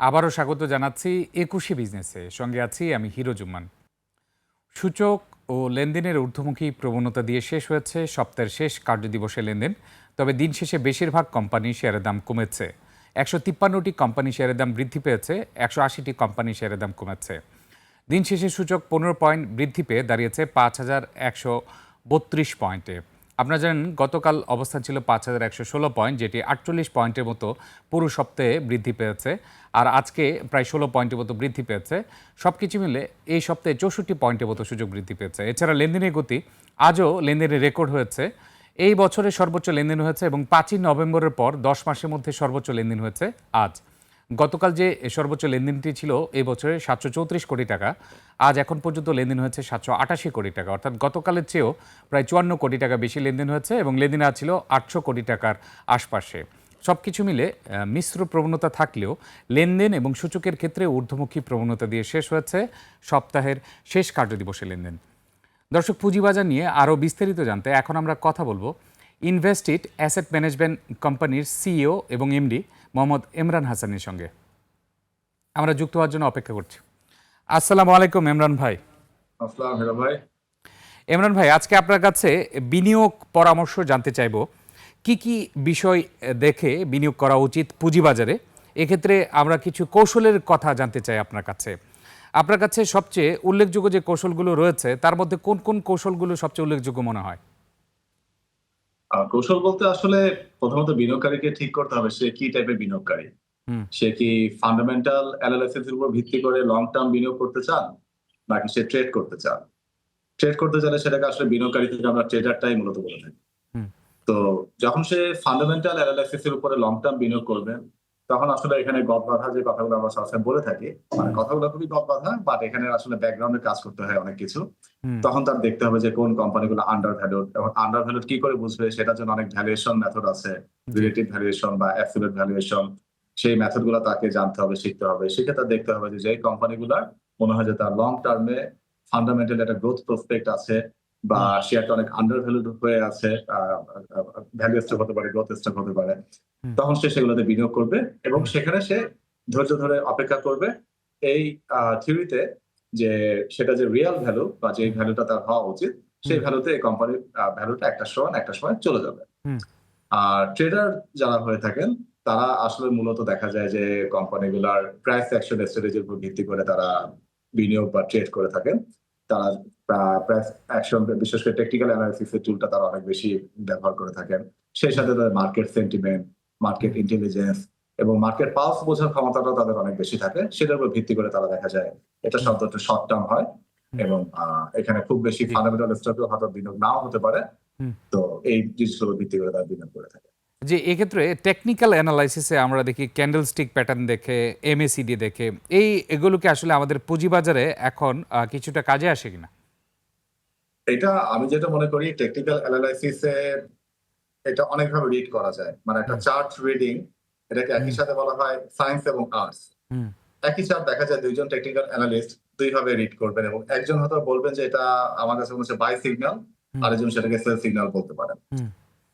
আবারও স্বাগত জানাচ্ছি একুশে বিজনেসে। সঙ্গে আছি আমি হিরো জুম্মান। সূচক ও লেনদেনের ঊর্ধ্বমুখী প্রবণতা দিয়ে শেষ হয়েছে সপ্তাহের শেষ কার্যদিবসে লেনদেন। তবে দিন শেষে বেশিরভাগ কোম্পানি শেয়ারের দাম কমেছে। একশো তিপ্পান্নটি কোম্পানি শেয়ারের দাম বৃদ্ধি পেয়েছে, একশো আশিটি কোম্পানি শেয়ারের দাম কমেছে। দিন শেষে সূচক পনেরো পয়েন্ট বৃদ্ধি পেয়ে দাঁড়িয়েছে পাঁচ হাজার একশো বত্রিশ পয়েন্টে। আপনারা জানেন, গতকাল অবস্থান ছিল পাঁচ হাজার একশো ষোলো পয়েন্ট, যেটি আটচল্লিশ পয়েন্টের মতো পুরো সপ্তাহে বৃদ্ধি পেয়েছে। আর আজকে প্রায় ষোলো পয়েন্টের মতো বৃদ্ধি পেয়েছে। সব কিছু মিলে এই সপ্তাহে চৌষট্টি পয়েন্টের মতো সুযোগ বৃদ্ধি পেয়েছে। এছাড়া লেনদেনের গতি আজও লেনদেনের রেকর্ড হয়েছে। এই বছরের সর্বোচ্চ লেনদেন হয়েছে এবং পাঁচই নভেম্বরের পর দশ মাসের মধ্যে সর্বোচ্চ লেনদেন হয়েছে আজ। গতকাল যে সর্বোচ্চ লেনদেনটি ছিল এই বছরে সাতশো চৌত্রিশ কোটি টাকা। আজ এখন পর্যন্ত লেনদেন হয়েছে সাতশো আটাশি কোটি টাকা। অর্থাৎ গতকালের চেয়েও প্রায় চুয়ান্ন কোটি টাকা বেশি লেনদেন হয়েছে এবং লেনদেন আজ ছিল আটশো কোটি টাকার আশপাশে। সব কিছু মিলে মিশ্র প্রবণতা থাকলেও লেনদেন এবং সূচকের ক্ষেত্রে ঊর্ধ্বমুখী প্রবণতা দিয়ে শেষ হয়েছে সপ্তাহের শেষ কার্যদিবসে লেনদেন। দর্শক, পুঁজিবাজার নিয়ে আরও বিস্তারিত জানতে এখন আমরা কথা বলব। ইনভেস্টিড অ্যাসেট ম্যানেজমেন্ট কোম্পানির সিইও এবং এমডি মোহাম্মদ ইমরান হাসানের সঙ্গে। আমরা যুক্ত হওয়ার জন্য অপেক্ষা করছি। আসসালামু আলাইকুম ইমরান ভাই। ভাই। ইমরান ভাই আজকে আপনার কাছে বিনিয়োগ পরামর্শ জানতে চাইব। কি কি বিষয় দেখে বিনিয়োগ করা উচিত পুঁজিবাজারে? এক্ষেত্রে আমরা কিছু কৌশলের কথা জানতে চাই আপনার কাছে। আপনার কাছে সবচেয়ে উল্লেখযোগ্য যে কৌশলগুলো রয়েছে তার মধ্যে কোন কোন কৌশলগুলো সবচেয়ে উল্লেখযোগ্য মনে হয়? কৌশল বলতে আসলে প্রথমত বিনিয়োগকারীকে ঠিক করতে হবে সে কি টাইপের বিনিয়োগকারী। সে কি ফান্ডামেন্টাল অ্যানালাইসিস এর উপর ভিত্তি করে লং টার্ম বিনিয়োগ করতে চান নাকি সে ট্রেড করতে চান? ট্রেড করতে চাইলে সেটাকে আসলে বিনিয়োগকারী থেকে আমরা ট্রেডারটাই মূলত বলে থাকি। তো যখন সে ফান্ডামেন্টাল অ্যানালাইসিস এর উপরে লং টার্ম বিনিয়োগ করবেন তখন আসলে এখানে গদ বাঁধা যে কথাগুলো আমরা সবসময় বলে থাকি মানে কথাগুলো খুবই গদ বাঁধা বাট এখানে আসলে ব্যাকগ্রাউন্ডে কাজ করতে হয় অনেক কিছু। তখন তার দেখতে হবে যে কোন কোম্পানিগুলো আন্ডার ভ্যালুড এবং আন্ডার ভ্যালুড কি করে বুঝবে? সেটার জন্য অনেক ভ্যালুয়েশন মেথড আছে। রিলেটিভ ভ্যালুয়েশন বা অ্যাবসলিউট ভ্যালুয়েশন সেই মেথডগুলো তাকে জানতে হবে শিখতে হবে। সেক্ষেত্রে দেখতে হবে যে যেই কোম্পানিগুলার মনে হয় যে তার লং টার্মে ফান্ডামেন্টাল একটা গ্রোথ প্রসপেক্ট আছে বা শেয়ারটা অনেক আন্ডার ভ্যালুড হয়ে আছে ভ্যালু স্টক হতে পারে গ্রোথ স্টক হতে পারে। তখন সে সেগুলোতে বিনিয়োগ করবে এবং সেখানে সে ধৈর্য ধরে অপেক্ষা করবে এই থিওরিতে যে সেটা যে রিয়েল ভ্যালু বা যে ভ্যালুটা তার হওয়া উচিত সেই ভ্যালুতে এই কোম্পানির ভ্যালুটা একটা সময় একটা সময় চলে যাবে। আর ট্রেডার যারা হয়ে থাকেন তারা আসলে মূলত দেখা যায় যে কোম্পানিগুলার প্রাইস অ্যাকশন স্ট্র্যাটেজির উপর ভিত্তি করে তারা বিনিয়োগ বা ট্রেড করে থাকেন। তারা প্রাইস অ্যাকশন বিশেষ করে টেকনিক্যাল অ্যানালিসিস এর টুলটা তারা অনেক বেশি ব্যবহার করে থাকেন। সেই সাথে তাদের মার্কেট সেন্টিমেন্ট মার্কেট ইন্টেলিজেন্স এবং মার্কেট পালস বোঝার ক্ষমতাটা তাদের অনেক বেশি থাকে। সেটার উপর ভিত্তি করে তারা দেখা যায় এটা শব্দটা শর্ট টার্ম হয় এবং এখানে খুব বেশি। ফান্ডামেন্টাল স্টকে হয়তো বিনিয়োগ নাও হতে পারে। তো এই জিনিসগুলোর উপর ভিত্তি করে তারা বিনিয়োগ করে থাকে। যে এক্ষেত্রে টেকনিক্যাল অ্যানালাইসিসে আমরা দেখি ক্যান্ডেল স্টিক প্যাটার্ন দেখে এমএসিডি দেখে এই এগুলোকে আসলে আমাদের পুঁজিবাজারে এখন কিছুটা কাজে আসে কিনা? এটা আমি যেটা মনে করি টেকনিক্যাল অ্যানালাইসিসে এটা অনেকভাবে রিড করা যায়। মানে একটা চার্ট রিডিং এটাকে একই সাথে বলা হয় সায়েন্স এবং আর্টস একই চার্ট দেখা যায় দুইজন টেকনিক্যাল অ্যানালিস্ট দুইভাবে রিড করবেন এবং একজন হয়তো বলবেন যে এটা আমার কাছে মনে হচ্ছে বাই সিগন্যাল। আরেকজন সেটাকে সেল সিগন্যাল বলতে পারেন।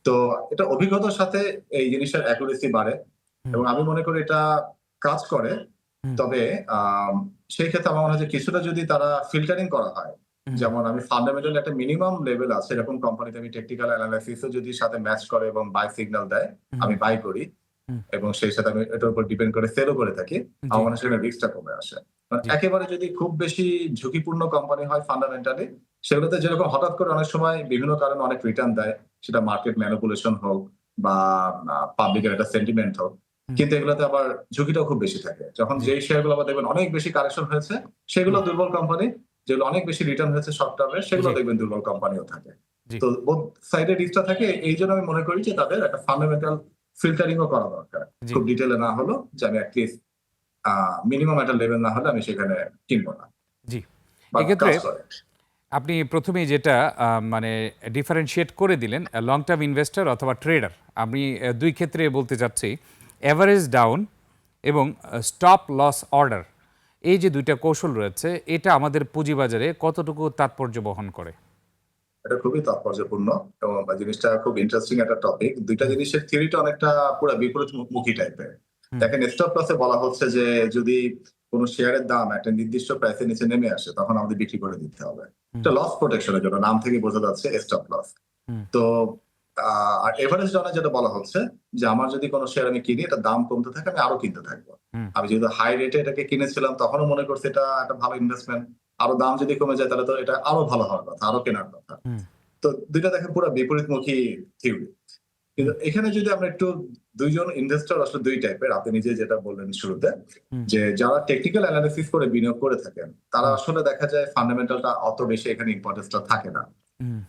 তো এটা অভিজ্ঞতার সাথে এই জিনিসের অ্যাকুরেসি বাড়ে এবং আমি মনে করি এটা কাজ করে। তবে সেই ক্ষেত্রে আমার মনে হয় যে কিছুটা যদি তারা ফিল্টারিং করা হয়। যেমন আমি ফান্ডামেন্টাল একটা মিনিমাম লেভেল আছে এরকম কোম্পানিতে আমি টেকনিক্যাল অ্যানালাইসিসও যদি সাথে ম্যাচ করে এবং বাই সিগন্যাল দেয় আমি বাই করি এবং সেই সাথে আমি এটার উপর ডিপেন্ড করে সেলও করে থাকি। আমার মনে হয় রিস্কটা কমে আসে। মানে একেবারে যদি খুব বেশি ঝুঁকিপূর্ণ কোম্পানি হয় ফান্ডামেন্টালি সেগুলোতে যেরকম হঠাৎ করে অনেক সময় বিভিন্ন কারণে অনেক রিটার্ন দেয় সেটা মার্কেট ম্যানিপুলেশন হোক বা পাবলিকের একটা সেন্টিমেন্ট হোক কিন্তু এগুলোতে আবার ঝুঁকিটাও খুব বেশি থাকে। যখন। যেই শেয়ারগুলো আবার দেখবেন অনেক বেশি কারেকশন হয়েছে সেগুলো দুর্বল কোম্পানি যেগুলো অনেক বেশি রিটার্ন হয়েছে শর্ট টার্মে সেগুলো দেখবেন দুর্বল কোম্পানিও থাকে। তো বোধ সাইডে রিস্কটা থাকে এই জন্য আমি মনে করি যে তাদের একটা ফান্ডামেন্টাল ফিল্টারিংও করা দরকার। খুব ডিটেলে না হলো যে আমি অ্যাটলিস্ট মিনিমাম একটা লেভেল না হলে আমি সেখানে কিনবো না। জি। এক্ষেত্রে আপনি প্রথমেই যেটা মানে ডিফারেন্সিয়েট করে দিলেন লং টার্ম ইনভেস্টর অথবা ট্রেডার আমি দুই ক্ষেত্রে বলতে চাচ্ছি অ্যাভারেজ ডাউন এবং স্টপ লস অর্ডার এই যে দুইটা কৌশল রয়েছে এটা আমাদের পুঁজিবাজারে কতটুকু তাৎপর্য বহন করে? এটা খুবই তাৎপর্যপূর্ণ এবং জিনিসটা খুব ইন্টারেস্টিং একটা টপিক দুইটা জিনিসের থিওরিটা অনেকটা পুরো বিপরীতমুখী টাইপের। দেখেন স্টপ লসে বলা হচ্ছে যে যদি কোনো শেয়ারের দাম একটা নির্দিষ্ট প্রাইসের নিচে নেমে আসে তখন আমাদের বিক্রি করে দিতে হবে। এটা লস প্রোটেকশনের জন্য নাম থেকে বোঝা যাচ্ছে স্টপ লস তো আর এভারেজ ডাউনে যেটা বলা হচ্ছে যে আমার যদি কোনো শেয়ার আমি কিনি এটা দাম কমতে থাকে আমি আরও কিনতে থাকব। আমি যেহেতু হাই রেটে এটাকে কিনেছিলাম তখনও মনে করছি এটা একটা ভালো ইনভেস্টমেন্ট আরও দাম যদি কমে যায় তাহলে তো এটা আরও ভালো হওয়ার কথা আরও কেনার কথা। তো দুইটা দেখেন পুরো বিপরীতমুখী থিওরি কিন্তু এখানে যদি আমরা একটু দুইজন ইনভেস্টর আসলে দুই টাইপের আপনি নিজে যেটা বললেন শুরুতে যে যারা টেকনিক্যাল অ্যানালিসিস করে বিনিয়োগ করে থাকেন তারা আসলে দেখা যায় ফান্ডামেন্টালটা অত বেশি এখানে ইম্পর্টেন্সটা থাকে না।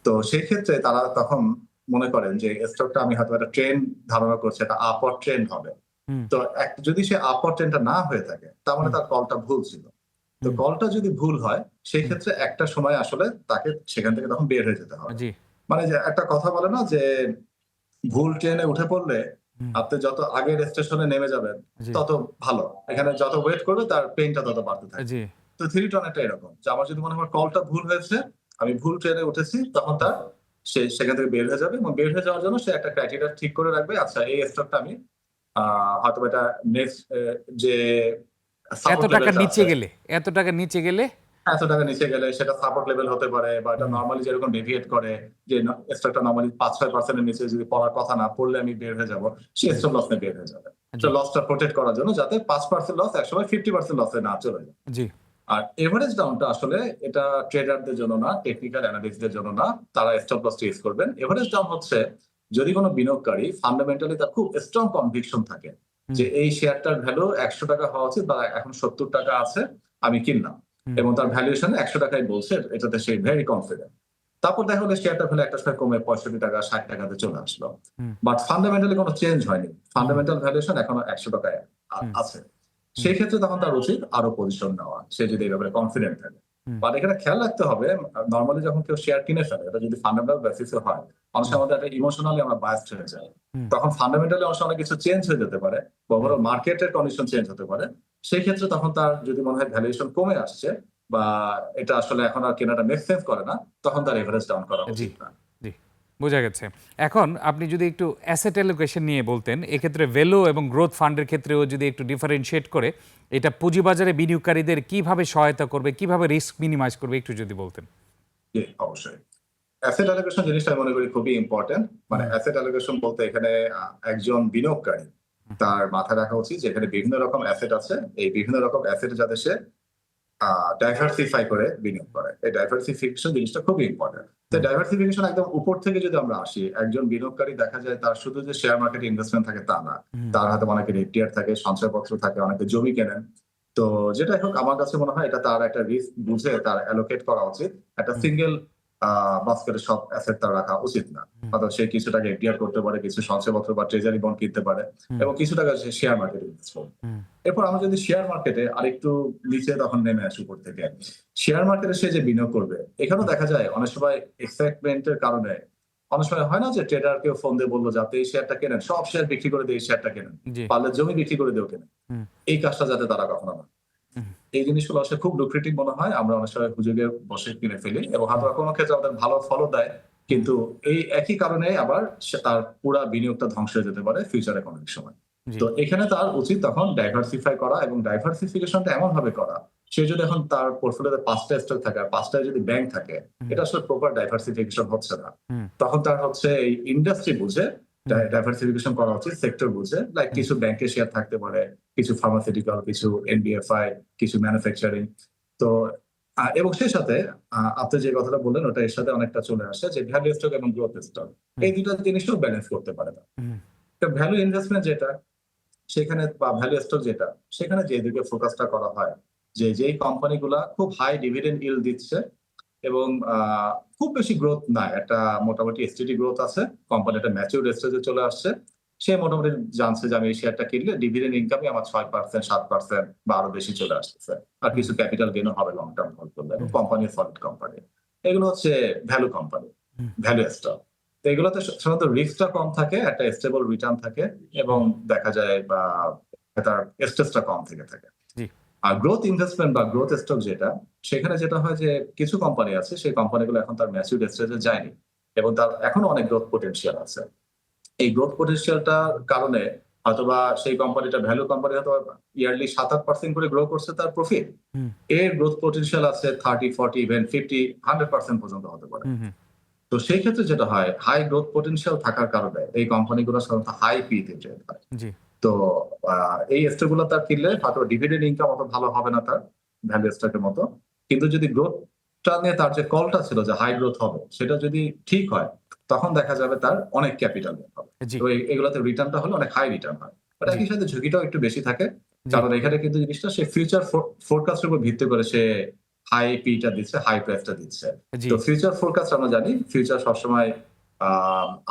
তো সেই ক্ষেত্রে তারা তখন মনে করেন যে স্টকটা আমি হয়তো একটা ট্রেন্ড ধারণা করছি একটা আপওয়ার্ড ট্রেন্ড হবে। তো যদি সে আপওয়ার্ড ট্রেন্ডটা না হয়ে থাকে তার মানে তার কলটা ভুল ছিল। তো কলটা যদি ভুল হয় সেই ক্ষেত্রে একটা সময় আসলে তাকে সেখান থেকে তখন বের হয়ে যেতে হবে। মানে যে একটা কথা বলে না যে ভুল ট্রেনে উঠে পড়লে আপনি যত আগের স্টেশনে নেমে যাবেন তত ভালো। এখানে যত ওয়েট করবে তার পেইনটা তত বাড়তে থাকে তো থ্রি অনেকটা এরকম। যে আমার যদি মনে হয় কলটা ভুল হয়েছে আমি ভুল ট্রেনে উঠেছি তখন তার সে সেখান থেকে বের হয়ে যাবে এবং বের হয়ে যাওয়ার জন্য সে একটা ক্রাইটেরিয়া ঠিক করে রাখবে আচ্ছা এই স্টকটা আমি হয়তো এটা নেক্সট যে এত টাকা নিচে গেলে এত টাকা নিচে গেলে? এত টাকা নিচে গেলে সেটা সাপোর্ট লেভেল হতে পারে বা এটা নর্মালি যেরকম ডেভিয়েট করে যে স্টকটা নর্মালি পাঁচ ছয় পার্সেন্টের নিচে যদি পড়ার কথা না পড়লে আমি বের হয়ে যাব সে স্টপ লস নিয়ে বের হয়ে যাবে। লসটা প্রোটেক্ট করার জন্য যাতে পাঁচ পার্সেন্ট লস একসময় ফিফটি পার্সেন্ট লসে না চলে যায়। জি। আর এভারেজ ডাউনটা আসলে এটা ট্রেডারদের জন্য না টেকনিক্যাল অ্যানালিস্টদের জন্য না তারা স্টপ লস ইউজ করবেন। এভারেজ ডাউন হচ্ছে যদি কোনো বিনিয়োগকারী ফান্ডামেন্টালি তার খুব স্ট্রং কনভিকশন থাকে যে এই শেয়ারটার ভ্যালু একশো টাকা হওয়া উচিত বা এখন সত্তর টাকা আছে আমি কিনলাম। এবং তার ভ্যালুয়েশন একশো টাকায় বলছে এটাতে সে ভেরি কনফিডেন্ট তারপর দেখা হলো শেয়ারটা ভ্যালু একটা সময় কমে পঁয়ষট্টি টাকা ষাট টাকাতে চলে আসলো। বাট ফান্ডামেন্টালি কোনো চেঞ্জ হয়নি। ফান্ডামেন্টাল ভ্যালুয়েশন এখনও একশো টাকায় আছে। সেই ক্ষেত্রে তখন তার উচিত আরও পজিশন নেওয়া সে যদি এই ব্যাপারে কনফিডেন্ট থাকে। বাট এখানে খেয়াল রাখতে হবে নর্মালি যখন কেউ শেয়ার কিনে ফেলে এটা যদি ফান্ডামেন্টাল বেসিসে হয় অনেক সময় আমাদের একটা ইমোশনালি আমরা বায়াস্ট হয়ে যাই। তখন ফান্ডামেন্টালি অনেক সময় অনেক কিছু চেঞ্জ হয়ে যেতে পারে ওভারঅল মার্কেটের কন্ডিশন চেঞ্জ হতে পারে। সেই ক্ষেত্রে তখন তার যদি মনে হয় ভ্যালুয়েশন কমে আসছে বা এটা আসলে এখন আর কেনাটা মেক সেন্স করে না তখন তার এভারেজ ডাউন করা উচিত না। বোঝা গেছে। এখন আপনি যদি একটু অ্যাসেট অ্যালোকেশন নিয়ে বলতেন এক্ষেত্রে ভ্যালু এবং গ্রোথ ফান্ডের ক্ষেত্রেও যদি একটু ডিফারেন্সিয়েট করে এটা পুঁজিবাজারে বিনিয়োগকারীদের কীভাবে সহায়তা করবে কীভাবে রিস্ক মিনিমাইজ করবে একটু যদি বলতেন। অবশ্যই। অ্যাসেট অ্যালোকেশন জিনিসটা মনে করি খুবই ইম্পর্টেন্ট মানে অ্যাসেট অ্যালোকেশন বলতে এখানে একজন বিনিয়োগকারী তার মাথায় রাখা উচিত যে এখানে বিভিন্ন রকম অ্যাসেট আছে। এই বিভিন্ন রকম অ্যাসেট যাতে সে ডাইভার্সিফাই করে বিনিয়োগ করে। এই ডাইভার্সিফিকেশন জিনিসটা খুবই ইম্পর্টেন্ট তো ডাইভার্সিফিকেশন একদম উপর থেকে যদি আমরা আসি একজন বিনিয়োগকারী দেখা যায় তার শুধু যে শেয়ার মার্কেটে ইনভেস্টমেন্ট থাকে তা না। তার হাতে অনেকে এফডিআর থাকে সঞ্চয়পত্র থাকে অনেকে জমি কেনেন। তো যেটাই হোক আমার কাছে মনে হয় এটা তার একটা রিস্ক বুঝে তার অ্যালোকেট করা উচিত। একটা। সিঙ্গেল বাস্কেটে সব অ্যাসেট তার রাখা উচিত না। অর্থাৎ সে কিছু টাকা এফডিআর করতে পারে কিছু সঞ্চয়পত্র বা ট্রেজারি বন্ড কিনতে পারে এবং কিছু টাকা সে শেয়ার মার্কেটে ইনভেস্ট করবে। এরপর আমরা যদি শেয়ার মার্কেটে আরেকটু নিচে তখন নেমে আসি উপর থেকে। শেয়ার মার্কেটে সে যে বিনিয়োগ করবে এখানেও দেখা যায় অনেক সময় এক্সাইটমেন্টের কারণে। অনেক সময় হয় না যে ট্রেডার কেউ ফোন দিয়ে বলল যাতে এই শেয়ারটা কেনেন। সব শেয়ার বিক্রি করে দিয়ে এই শেয়ারটা কেনেন। পারলে জমি বিক্রি করে দিও কেনেন। এই কাজটা যাতে তারা কখনো না এই জিনিসগুলো আসলে খুব লুক্রেটিভ মনে হয়। আমরা অনেক সময় হুজুগে বসে কিনে ফেলি এবং হয়তো বা কোনো ক্ষেত্রে আমাদের ভালো ফলও দেয়। কিন্তু এই একই কারণে আবার সে তার পুরা বিনিয়োগটা ধ্বংস হয়ে যেতে পারে ফিউচারে কোনো এক সময়। জি তো এখানে তার উচিত তখন ডাইভার্সিফাই করা এবং ডাইভার্সিফিকেশনটা এমন ভাবে করা সে যদি এখন তার পোর্টফোলিওতে পাঁচটা স্টক থাকে আর পাঁচটায় যদি ব্যাংক থাকে হুম। এটা আসলে প্রপার ডাইভার্সিফিকেশন হচ্ছে না হুম। তখন তার হচ্ছে এই ইন্ডাস্ট্রি বুঝে ডাইভার্সিফিকেশন করা উচিত সেক্টর বুঝে লাইক হুম। কিছু ব্যাংকের শেয়ার থাকতে পারে কিছু ফার্মাসিউটিক্যাল কিছু এনবিএফআই কিছু ম্যানুফ্যাকচারিং তো আহ, এবং সেই সাথে আহ, আপনি যে কথাটা বললেন ওটা এর সাথে অনেকটা চলে আসে যে ভ্যালু স্টক এবং গ্রোথ স্টক এই দুটো জিনিসও ব্যালেন্স করতে পারে না হুম। ভ্যালু ইনভেস্টমেন্ট যেটা সেখানে বা ভ্যালু স্টক যেটা সেখানে যে দিকে ফোকাসটা করা হয় যে যেই কোম্পানিগুলা খুব হাই ডিভিডেন্ড ইল দিচ্ছে এবং খুব বেশি গ্রোথ না একটা মোটামুটি এসটিডি গ্রোথ আছে কোম্পানি একটা ম্যাচিউর স্টেজে চলে আসছে। সে মোটামুটি জানছে যে আমি এই শেয়ারটা কিনলে ডিভিডেন্ড ইনকামে আমার ছয় পার্সেন্ট সাত পার্সেন্ট বা আরও বেশি চলে আসতেছে। আর কিছু ক্যাপিটাল গেনও হবে লং টার্ম হোল্ড করলে। কোম্পানি সলিড কোম্পানি এগুলো হচ্ছে ভ্যালু কোম্পানি ভ্যালু স্টক তো এগুলোতে সাধারণত রিস্কটা কম থাকে একটা স্টেবল রিটার্ন থাকে এবং দেখা যায় বা তার স্ট্রেসটা কম থেকে থাকে। আর গ্রোথ ইনভেস্টমেন্ট বা গ্রোথ স্টক যেটা সেখানে যেটা হয় যে কিছু কোম্পানি আছে সেই কোম্পানিগুলো এখন তার ম্যাচিউর স্টেজে যায়নি এবং তার এখনও অনেক গ্রোথ পোটেনশিয়াল আছে। এই গ্রোথ পোটেনশিয়ালটার কারণে অথবা সেই কোম্পানিটা ভ্যালু কোম্পানি হয়তো ইয়ারলি সাত আট পার্সেন্ট করে গ্রো করছে তার প্রফিট এর গ্রোথ পটেনশিয়াল আছে thirty forty even fifty hundred percent পর্যন্ত হতে পারে। তো সেই ক্ষেত্রে যেটা হয় হাই গ্রোথ পটেনশিয়াল থাকার কারণে এই কোম্পানিগুলো সাধারণত হাই পিতে ট্রেড হয় তো এই স্টকগুলো তার কিনলে হয়তো ডিভিডেন্ড ইনকাম অত ভালো হবে না তার ভ্যালু স্টকের মতো। কিন্তু যদি গ্রোথটা নিয়ে তার যে কলটা ছিল যে হাই গ্রোথ হবে সেটা যদি ঠিক হয় তখন দেখা যাবে তার অনেক ক্যাপিটাল হবে। তো এগুলোতে রিটার্নটা হলে অনেক হাই রিটার্ন হয়। বাট একই সাথে ঝুঁকিটাও একটু বেশি থাকে। কারণ এখানে কিন্তু জিনিসটা সে ফিউচার ফোরকাস্টের উপর ভিত্তি করে সে হাই পিটা দিচ্ছে হাই প্রাইসটা দিচ্ছে। তো ফিউচার ফোরকাস্ট আমরা জানি ফিউচার সবসময়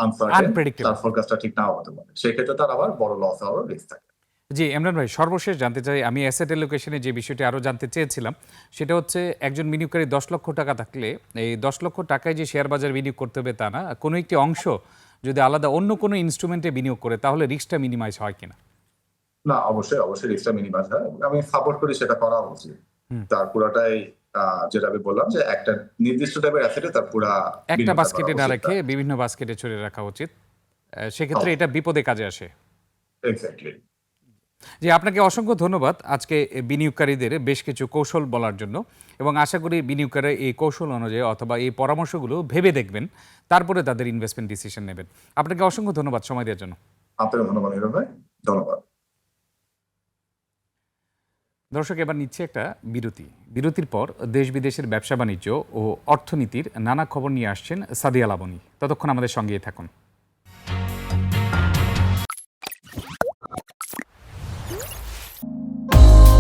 আনসার্টেন তার ফোরকাস্টটা ঠিক নাও হতে পারে সেক্ষেত্রে তার আবার বড় লস হওয়ার রিস্ক থাকে। জি ইমরান ভাই সর্বশেষ জানতে চাই আমি অ্যাসেট যে বিষয়টি আরও জানতে চেয়েছিলাম সেটা হচ্ছে একজন বিনিয়োগকারী দশ লক্ষ টাকা থাকলে এই দশ লক্ষ টাকায় যে শেয়ার বাজার বিনিয়োগ করতে হবে তা না কোনো একটি অংশ যদি আলাদা অন্য কোনো ইনস্ট্রুমেন্টে বিনিয়োগ করে তাহলে রিস্কটা মিনিমাইজ হয় কিনা? না অবশ্যই অবশ্যই রিস্কটা মিনিমাইজ হয়। আমি সাপোর্ট করি সেটা করা উচিত। তার পুরাটাই যেটা আমি বললাম যে একটা নির্দিষ্ট টাইপের অ্যাসেটে তার পুরা একটা বাস্কেটে না রেখে বিভিন্ন বাস্কেটে ছড়িয়ে রাখা উচিত। সেক্ষেত্রে এটা বিপদে কাজে আসে। এক্স্যাক্টলি জি আপনাকে অসংখ্য ধন্যবাদ আজকে বিনিয়োগকারীদের বেশ কিছু কৌশল বলার জন্য। এবং আশা করি বিনিয়োগকারী এই কৌশল অনুযায়ী অথবা এই পরামর্শগুলো ভেবে দেখবেন তারপরে তাদের ইনভেস্টমেন্ট ডিসিশন নেবেন। আপনাকে অসংখ্য ধন্যবাদ সময় দেওয়ার জন্য। আপনাকে ধন্যবাদ ধন্যবাদ। দর্শক, এবার নিচ্ছে একটা বিরতি। বিরতির পর দেশ বিদেশের ব্যবসা বাণিজ্য ও অর্থনীতির নানা খবর নিয়ে আসছেন সাদিয়া লাবণী ততক্ষণ আমাদের সঙ্গেই থাকুন।